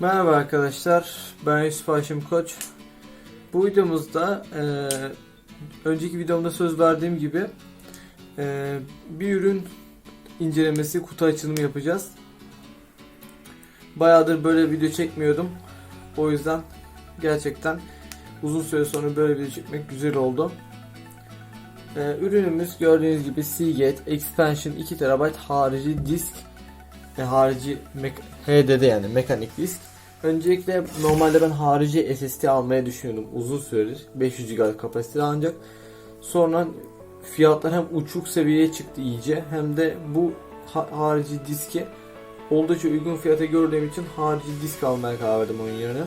Merhaba arkadaşlar, ben Yusuf Haşim Koç. Bu videomuzda e, önceki videomda söz verdiğim gibi e, bir ürün incelemesi, kutu açılımı yapacağız. Bayağıdır böyle video çekmiyordum. O yüzden gerçekten uzun süre sonra böyle video çekmek güzel oldu. E, ürünümüz gördüğünüz gibi Seagate Expansion 2 TB harici disk ve harici HDD yani mekanik disk. Öncelikle normalde ben harici SSD almayı düşünüyordum uzun süredir. 500 GB kapasite ancak sonra fiyatlar hem uçuk seviyeye çıktı iyice hem de bu ha- harici diski oldukça uygun fiyata gördüğüm için harici disk almaya karar verdim onun yerine.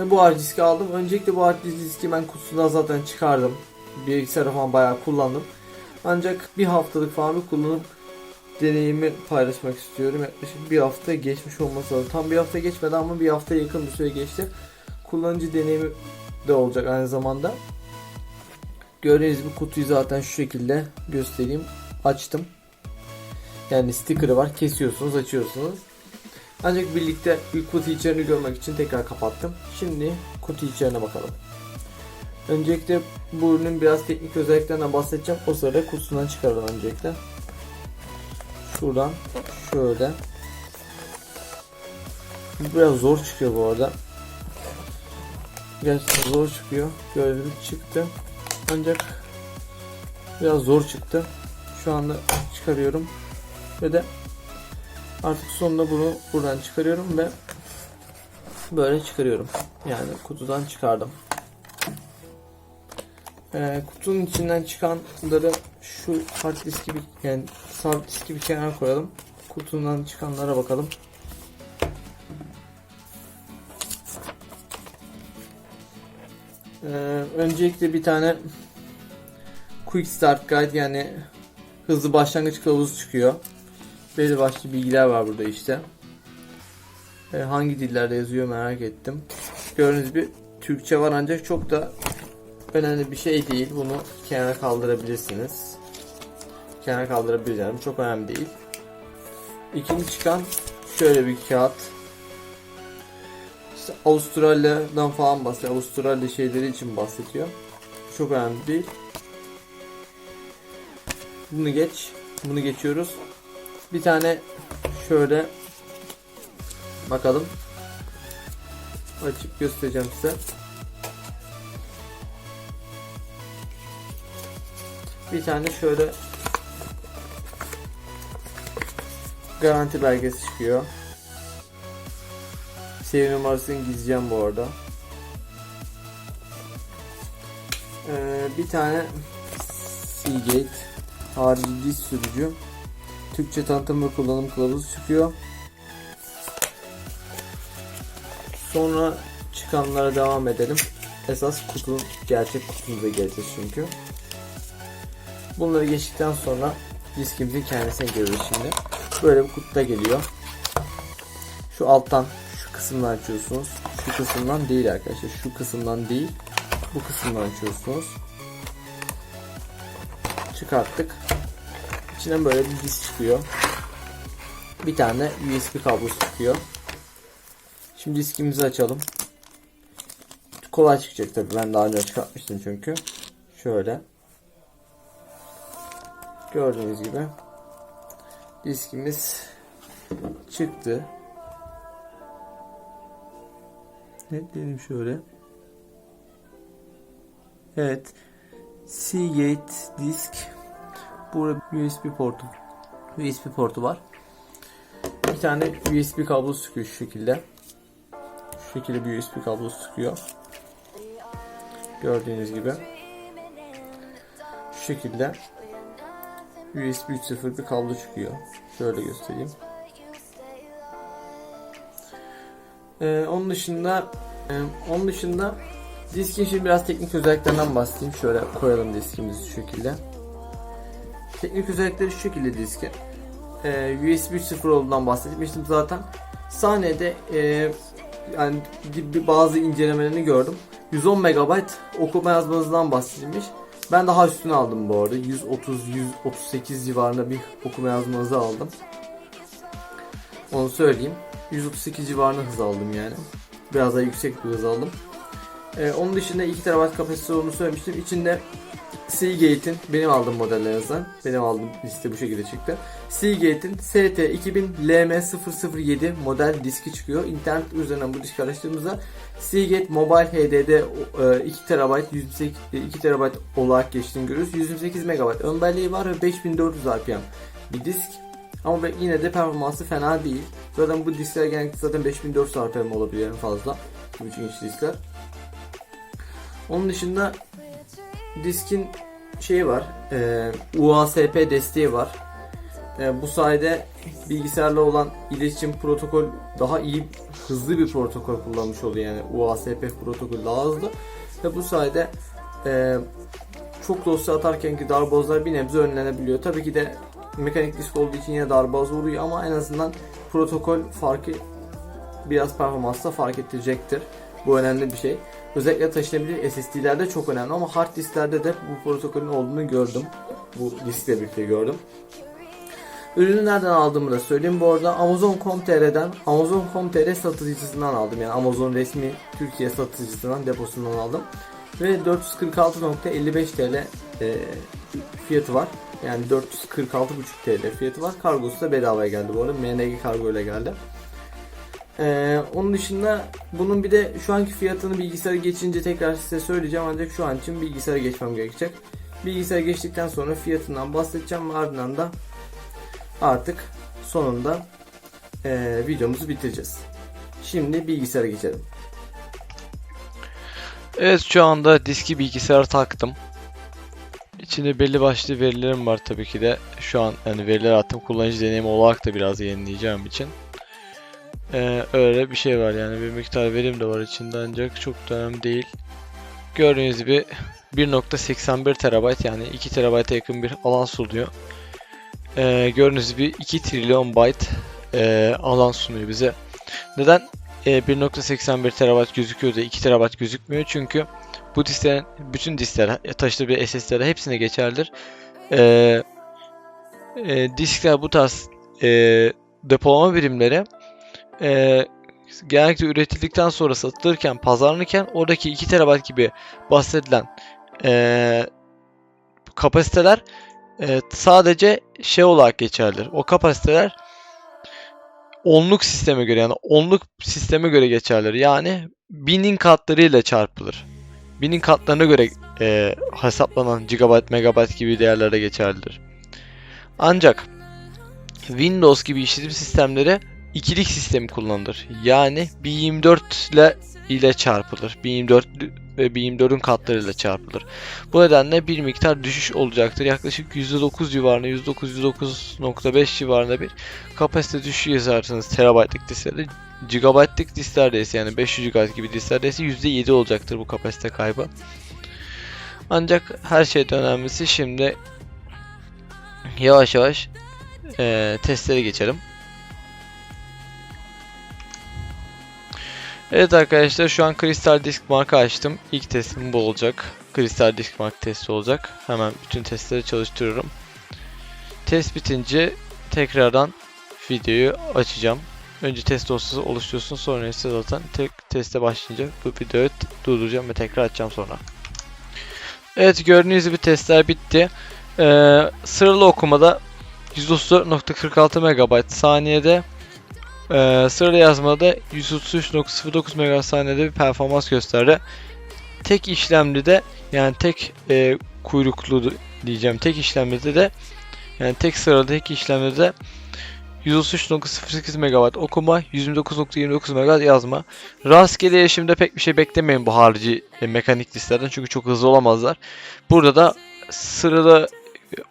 Ve bu harici diski aldım. Öncelikle bu harici diski ben kutusundan zaten çıkardım. Bilgisayarı falan bayağı kullandım. Ancak bir haftalık falan bir kullanıp deneyimi paylaşmak istiyorum. Yaklaşık bir hafta geçmiş olması lazım. Tam bir hafta geçmedi ama bir hafta yakın bir süre geçti. Kullanıcı deneyimi de olacak aynı zamanda. Gördüğünüz gibi kutuyu zaten şu şekilde göstereyim. Açtım. Yani sticker'ı var. Kesiyorsunuz, açıyorsunuz. Ancak birlikte ilk kutu içeriğini görmek için tekrar kapattım. Şimdi kutu içeriğine bakalım. Öncelikle bu ürünün biraz teknik özelliklerinden bahsedeceğim. O sırada kutusundan çıkaralım öncelikle. Şuradan şöyle. Biraz zor çıkıyor bu arada. Gerçekten zor çıkıyor. Gördüğünüz çıktı. Ancak biraz zor çıktı. Şu anda çıkarıyorum. Ve de artık sonunda bunu buradan çıkarıyorum ve böyle çıkarıyorum. Yani kutudan çıkardım. Ee, kutunun içinden çıkanları şu hard disk gibi yani sabit diski bir kenara koyalım. Kutundan çıkanlara bakalım. Ee, öncelikle bir tane Quick Start Guide yani hızlı başlangıç kılavuzu çıkıyor. Belli başlı bilgiler var burada işte. Ee, hangi dillerde yazıyor merak ettim. Gördüğünüz gibi Türkçe var ancak çok da önemli bir şey değil. Bunu kenara kaldırabilirsiniz. Kenara kaldırabiliriz yani. Çok önemli değil. İkinci çıkan şöyle bir kağıt. İşte Avustralya'dan falan bahsediyor. Avustralya şeyleri için bahsediyor. Çok önemli değil. Bunu geç. Bunu geçiyoruz. Bir tane şöyle bakalım. Açıp göstereceğim size. Bir tane şöyle garanti belgesi çıkıyor. Seri numarasını gizleyeceğim bu arada. Ee, bir tane Seagate harici disk sürücü. Türkçe tanıtım ve kullanım kılavuzu çıkıyor. Sonra çıkanlara devam edelim. Esas kutunun gerçek kutumuza geleceğiz çünkü. Bunları geçtikten sonra diskimizin kendisine giriyoruz şimdi. Böyle bir kutuda geliyor. Şu alttan şu kısımdan açıyorsunuz. Şu kısımdan değil arkadaşlar. Şu kısımdan değil. Bu kısımdan açıyorsunuz. Çıkarttık. İçinden böyle bir disk çıkıyor. Bir tane USB kablosu çıkıyor. Şimdi diskimizi açalım. Kolay çıkacak tabi. Ben daha önce çıkartmıştım çünkü. Şöyle. Gördüğünüz gibi diskimiz çıktı. Netleyelim şöyle. Evet. Seagate disk. Burada USB portu. USB portu var. Bir tane USB kablosu çıkıyor şu şekilde. Şu şekilde bir USB kablosu çıkıyor. Gördüğünüz gibi. Şu şekilde USB 3.0 bir kablo çıkıyor. Şöyle göstereyim. Ee, onun dışında e, onun dışında diskin şimdi biraz teknik özelliklerinden bahsedeyim. Şöyle koyalım diskimizi şu şekilde. Teknik özellikleri şu şekilde diskin. Ee, USB 3.0 olduğundan bahsetmiştim zaten. Sahnede e, yani bazı incelemelerini gördüm. 110 MB okuma yazma hızından bahsedilmiş. Ben daha üstünü aldım bu arada. 130-138 civarında bir okuma yazma hızı aldım. Onu söyleyeyim. 132 civarında hız aldım yani. Biraz daha yüksek bir hız aldım. Ee, onun dışında 2 TB kapasitesi olduğunu söylemiştim. İçinde Seagate'in benim aldığım modellerinizden benim aldığım liste bu şekilde çıktı. Seagate'in ST2000 LM007 model diski çıkıyor. İnternet üzerinden bu diski araştırdığımızda Seagate Mobile HDD e, 2 TB 128 2 TB olarak geçtiğini görüyoruz. 128 MB ön belleği var ve 5400 RPM bir disk. Ama yine de performansı fena değil. Zaten bu diskler genellikle zaten 5400 RPM olabiliyor en fazla. 2.5 inç diskler. Onun dışında diskin şeyi var. E, UASP desteği var. E, bu sayede bilgisayarla olan iletişim protokol daha iyi, hızlı bir protokol kullanmış oluyor yani UASP protokolü daha hızlı ve bu sayede e, çok dosya atarken ki darbozlar bir nebze önlenebiliyor. Tabii ki de mekanik disk olduğu için yine darboz vuruyor ama en azından protokol farkı biraz performansta fark ettirecektir. Bu önemli bir şey. Özellikle taşınabilir SSD'lerde çok önemli ama hard disklerde de bu protokolün olduğunu gördüm. Bu diskle birlikte gördüm. Ürünü nereden aldığımı da söyleyeyim. Bu arada Amazon.com.tr'den Amazon.com.tr satıcısından aldım. Yani Amazon resmi Türkiye satıcısından deposundan aldım. Ve 446.55 TL e, fiyatı var. Yani 446.5 TL fiyatı var. Kargosu da bedavaya geldi bu arada. MNG kargo ile geldi. Ee, onun dışında bunun bir de şu anki fiyatını bilgisayara geçince tekrar size söyleyeceğim ancak şu an için bilgisayara geçmem gerekecek. Bilgisayara geçtikten sonra fiyatından bahsedeceğim ardından da artık sonunda ee, videomuzu bitireceğiz. Şimdi bilgisayara geçelim. Evet şu anda diski bilgisayara taktım. İçinde belli başlı verilerim var tabii ki de. Şu an yani veriler attım kullanıcı deneyimi olarak da biraz yenileyeceğim için. Ee, öyle bir şey var yani bir miktar verim de var içinde ancak çok da önemli değil. Gördüğünüz gibi 1.81 TB yani 2 TB'a yakın bir alan sunuyor. Ee, gördüğünüz gibi 2 trilyon byte e, alan sunuyor bize. Neden e, 1.81 TB gözüküyor da 2 TB gözükmüyor? Çünkü bu disklerin bütün diskler taşıdığı bir SSD'ler hepsine geçerlidir. E, e, diskler bu tarz e, depolama birimleri e, genellikle üretildikten sonra satılırken, pazarlanırken oradaki 2 TB gibi bahsedilen e, kapasiteler e, sadece şey olarak geçerlidir. O kapasiteler onluk sisteme göre yani onluk sisteme göre geçerlidir. Yani binin katlarıyla çarpılır. Binin katlarına göre e, hesaplanan gigabyte, megabyte gibi değerlere geçerlidir. Ancak Windows gibi işletim sistemleri ikilik sistemi kullanılır. Yani 1024 ile ile çarpılır. 1024 ve 1024'ün katlarıyla çarpılır. Bu nedenle bir miktar düşüş olacaktır. Yaklaşık %9 civarında, %9-%9.5 civarında bir kapasite düşüşü yazarsanız terabaytlık disklerde gigabaytlık disklerde ise yani 500 GB gibi disklerde ise %7 olacaktır bu kapasite kaybı. Ancak her şeyden önemlisi şimdi yavaş yavaş eee testlere geçelim. Evet arkadaşlar şu an Crystal Disk Mark'ı açtım. İlk testim bu olacak. Crystal Disk Mark testi olacak. Hemen bütün testleri çalıştırıyorum. Test bitince tekrardan videoyu açacağım. Önce test dosyası oluşturuyorsun sonra ise zaten tek teste başlayınca bu videoyu durduracağım ve tekrar açacağım sonra. Evet gördüğünüz gibi testler bitti. Ee, sıralı okumada 134.46 MB saniyede ee, sıralı yazmada 133.09 MB saniyede bir performans gösterdi. Tek işlemlide yani tek e, kuyruklu diyeceğim tek işlemlide de yani tek sıralı tek işlemde de 133.08 MB okuma, 129.29 MB yazma. Rastgele erişimde pek bir şey beklemeyin bu harici e, mekanik listelerden çünkü çok hızlı olamazlar. Burada da sıralı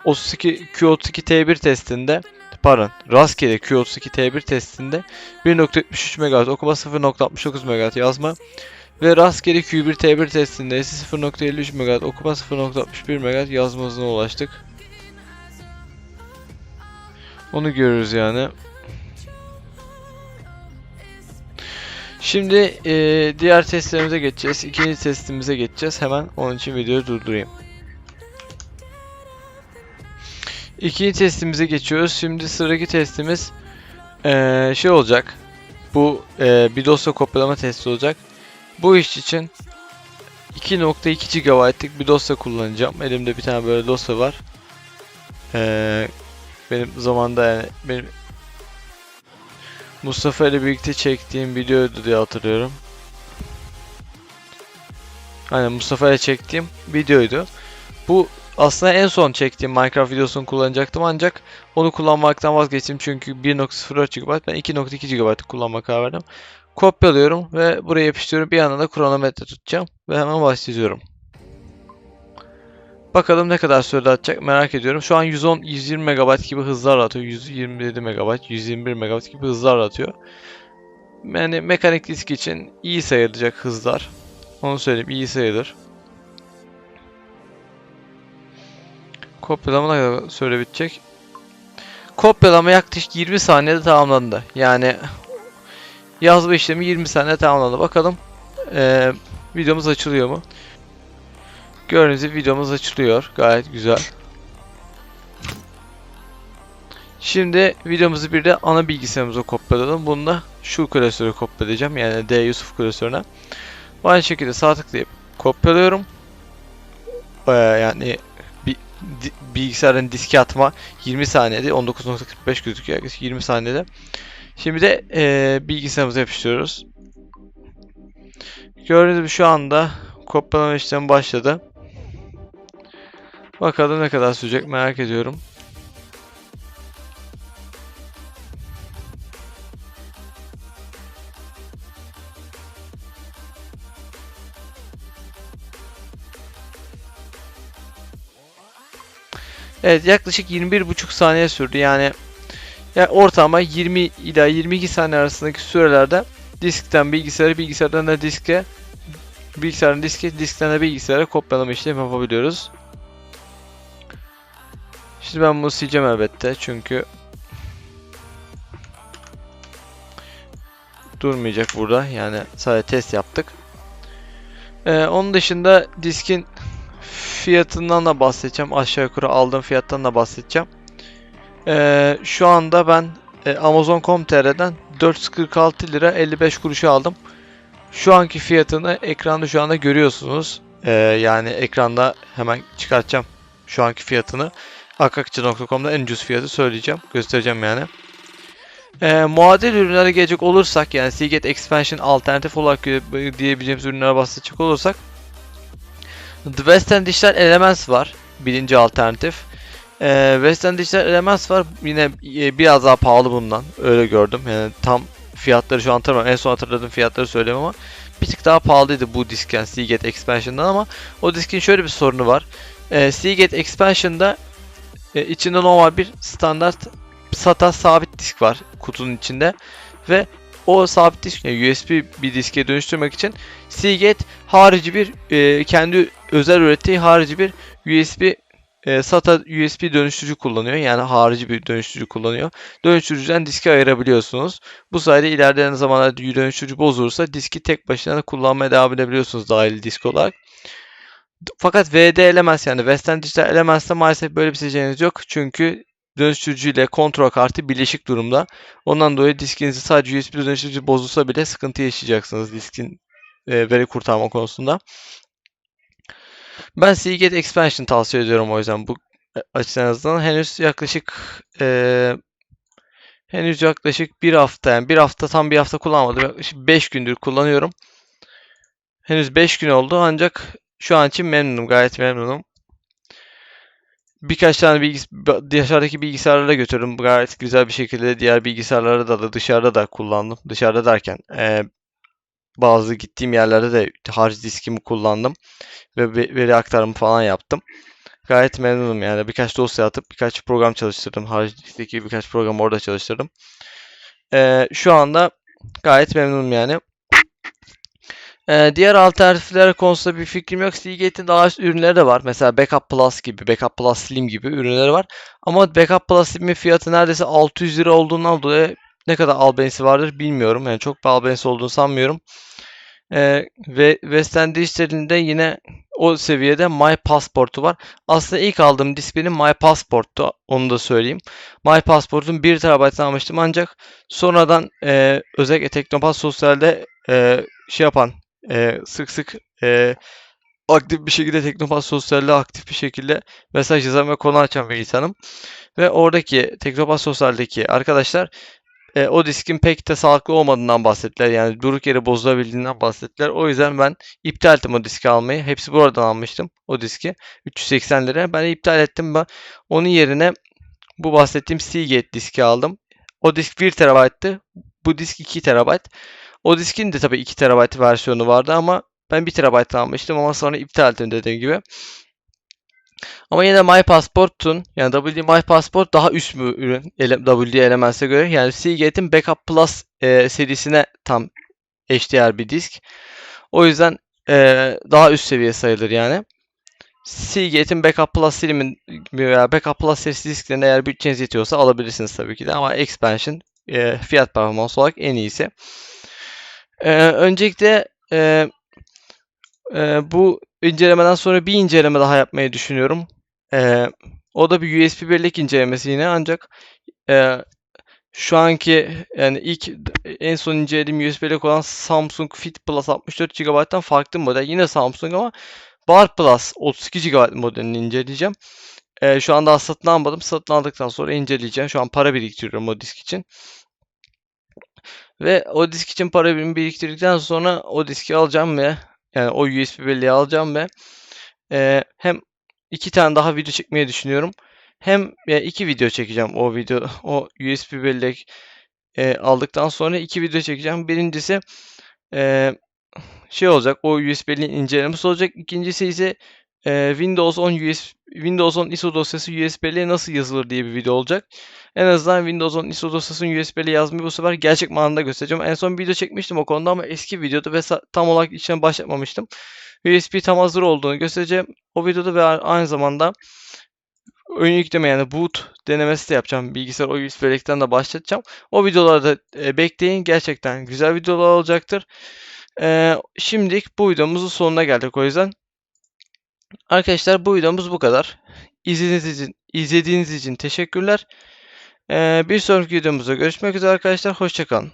32 Q32 T1 testinde pardon rastgele Q32 T1 testinde 1.73 MHz okuma 0.69 MHz yazma ve rastgele Q1 T1 testinde ise 0.53 MHz okuma 0.61 MHz yazma hızına ulaştık. Onu görürüz yani. Şimdi e, diğer testlerimize geçeceğiz. İkinci testimize geçeceğiz. Hemen onun için videoyu durdurayım. İkinci testimize geçiyoruz. Şimdi sıradaki testimiz eee, şey olacak. bu e, bir dosya kopyalama testi olacak. Bu iş için 2.2 GB'lık bir dosya kullanacağım. Elimde bir tane böyle dosya var. Ee, benim zamanda yani benim Mustafa ile birlikte çektiğim videoydu diye hatırlıyorum. Aynen Mustafa ile çektiğim videoydu. Bu aslında en son çektiğim Minecraft videosunu kullanacaktım ancak onu kullanmaktan vazgeçtim çünkü 1.04 GB ben 2.2 GB kullanma karar verdim. Kopyalıyorum ve buraya yapıştırıyorum. Bir yandan da kronometre tutacağım ve hemen başlıyorum. Bakalım ne kadar sürede atacak merak ediyorum. Şu an 110 120 MB gibi hızlarla atıyor. 127 MB, 121 MB gibi hızlarla atıyor. Yani mekanik disk için iyi sayılacak hızlar. Onu söyleyeyim iyi sayılır. Kopyalama ne kadar süre bitecek? Kopyalama yaklaşık 20 saniyede tamamlandı. Yani yazma işlemi 20 saniyede tamamlandı. Bakalım eee, videomuz açılıyor mu? Gördüğünüz gibi videomuz açılıyor. Gayet güzel. Şimdi videomuzu bir de ana bilgisayarımıza kopyalayalım. Bunu da şu klasöre kopyalayacağım. Yani D Yusuf klasörüne. Aynı şekilde sağ tıklayıp kopyalıyorum. Ee, yani di- bilgisayarın diske atma 20 saniyede 19.45 gözüküyor yaklaşık 20 saniyede. Şimdi de eee bilgisayarımıza yapıştırıyoruz. Gördüğünüz gibi şu anda kopyalama işlemi başladı. Bakalım ne kadar sürecek merak ediyorum. Evet yaklaşık 21,5 saniye sürdü. Yani yani ortalama 20 ila 22 saniye arasındaki sürelerde diskten bilgisayara, bilgisayardan da diske, bilgisayardan diske, diskten de bilgisayara kopyalama işlemi yapabiliyoruz. Şimdi ben bunu sileceğim elbette çünkü durmayacak burada. Yani sadece test yaptık. Ee, onun dışında diskin fiyatından da bahsedeceğim. Aşağı yukarı aldığım fiyattan da bahsedeceğim. Ee, şu anda ben e, Amazon.com.tr'den 446 lira 55 kuruşa aldım. Şu anki fiyatını ekranda şu anda görüyorsunuz. Ee, yani ekranda hemen çıkartacağım şu anki fiyatını. Akakçı.com'da en ucuz fiyatı söyleyeceğim. Göstereceğim yani. Ee, muadil ürünlere gelecek olursak yani Seagate Expansion alternatif olarak diyebileceğimiz ürünlere bahsedecek olursak The West End Digital Elements var. Birinci alternatif. Ee, West End Digital Elements var. Yine e, biraz daha pahalı bundan. Öyle gördüm. Yani tam fiyatları şu an hatırlamıyorum. En son hatırladığım fiyatları söyleyeyim ama bir tık daha pahalıydı bu disk yani Seagate Expansion'dan ama o diskin şöyle bir sorunu var. Ee, Seagate Expansion'da e, içinde normal bir standart SATA sabit disk var kutunun içinde ve o sabit disk USB bir diske dönüştürmek için Seagate harici bir e, kendi özel ürettiği harici bir USB e, SATA USB dönüştürücü kullanıyor. Yani harici bir dönüştürücü kullanıyor. Dönüştürücüden diski ayırabiliyorsunuz. Bu sayede ilerleyen zamanlarda dönüştürücü bozulursa diski tek başına da kullanmaya devam edebiliyorsunuz dahil disk olarak. Fakat VD Elements yani Western Digital Elements'te maalesef böyle bir seçeneğiniz yok. Çünkü dönüştürücü ile kontrol kartı birleşik durumda. Ondan dolayı diskinizi sadece USB dönüştürücü bozulsa bile sıkıntı yaşayacaksınız diskin e, veri kurtarma konusunda. Ben Seagate Expansion tavsiye ediyorum o yüzden bu açıdan azından. Henüz yaklaşık e, henüz yaklaşık bir hafta yani bir hafta tam bir hafta kullanmadım. Yaklaşık 5 gündür kullanıyorum. Henüz 5 gün oldu ancak şu an için memnunum. Gayet memnunum. Birkaç tane bilgis dışarıdaki bilgisayarlara götürdüm. Gayet güzel bir şekilde diğer bilgisayarlara da, da dışarıda da kullandım. Dışarıda derken e, bazı gittiğim yerlerde de hard diskimi kullandım ve veri aktarımı falan yaptım. Gayet memnunum yani. Birkaç dosya atıp birkaç program çalıştırdım. Hard diskteki birkaç program orada çalıştırdım. Ee, şu anda gayet memnunum yani. Ee, diğer alternatifler konusunda bir fikrim yok. Seagate'in daha üst ürünleri de var. Mesela Backup Plus gibi, Backup Plus Slim gibi ürünleri var. Ama Backup Plus Slim'in fiyatı neredeyse 600 lira olduğundan dolayı ne kadar albenisi vardır bilmiyorum. Yani çok bir albenisi olduğunu sanmıyorum. Ee, ve Western Digital'in de yine o seviyede My Passport'u var. Aslında ilk aldığım disk benim My Passport'tu. Onu da söyleyeyim. My Passport'un 1 TB'ını almıştım ancak sonradan e, özellikle Teknopat Sosyal'de e, şey yapan e, sık sık e, aktif bir şekilde Teknopat Sosyal'de aktif bir şekilde mesaj yazan ve konu açan bir insanım. Ve oradaki Teknopat Sosyal'deki arkadaşlar e, o diskin pek de sağlıklı olmadığından bahsettiler. Yani durduk yere bozulabildiğinden bahsettiler. O yüzden ben iptal ettim o diski almayı. Hepsi buradan almıştım o diski. 380 liraya. Ben iptal ettim. Ben onun yerine bu bahsettiğim Seagate diski aldım. O disk 1 TB'tı. Bu disk 2 TB. O diskin de tabii 2 TB versiyonu vardı ama ben 1 TB almıştım ama sonra iptal ettim dediğim gibi. Ama yine My Passport'un yani WD My Passport daha üst bir ürün WD Elements'e göre. Yani Seagate'in Backup Plus e, serisine tam eşdeğer bir disk. O yüzden e, daha üst seviye sayılır yani. Seagate'in Backup Plus serimin veya Backup Plus serisi disklerini eğer bütçeniz yetiyorsa alabilirsiniz tabii ki de ama Expansion e, fiyat performans olarak en iyisi. E, öncelikle e, e, bu incelemeden sonra bir inceleme daha yapmayı düşünüyorum. E, o da bir USB bellek incelemesi yine ancak e, şu anki yani ilk en son incelediğim USB bellek olan Samsung Fit Plus 64 GB'dan farklı model. Yine Samsung ama Bar Plus 32 GB modelini inceleyeceğim. E, şu anda satın almadım. Satın aldıktan sonra inceleyeceğim. Şu an para biriktiriyorum o disk için. Ve o disk için para biriktirdikten sonra o diski alacağım ve yani o USB belleği alacağım ve e, hem iki tane daha video çekmeyi düşünüyorum. Hem e, iki video çekeceğim o video o USB bellek e, aldıktan sonra iki video çekeceğim. Birincisi e, şey olacak o USB belleğin incelemesi olacak. İkincisi ise e, Windows 10 USB Windows 10 ISO dosyası USB belleğe nasıl yazılır diye bir video olacak. En azından Windows 10 ISO dosyasının USB belleği yazmayı bu sefer gerçek manada göstereceğim. En son video çekmiştim o konuda ama eski videoda ve tam olarak içine başlatmamıştım. USB tam hazır olduğunu göstereceğim. O videoda ve aynı zamanda oyun yükleme yani boot denemesi de yapacağım. Bilgisayar o USB bellekten de başlatacağım. O videolarda e, bekleyin. Gerçekten güzel videolar olacaktır. E, şimdilik bu videomuzun sonuna geldik o yüzden. Arkadaşlar bu videomuz bu kadar. İzlediğiniz için, izlediğiniz için teşekkürler. E, bir sonraki videomuzda görüşmek üzere arkadaşlar. Hoşçakalın.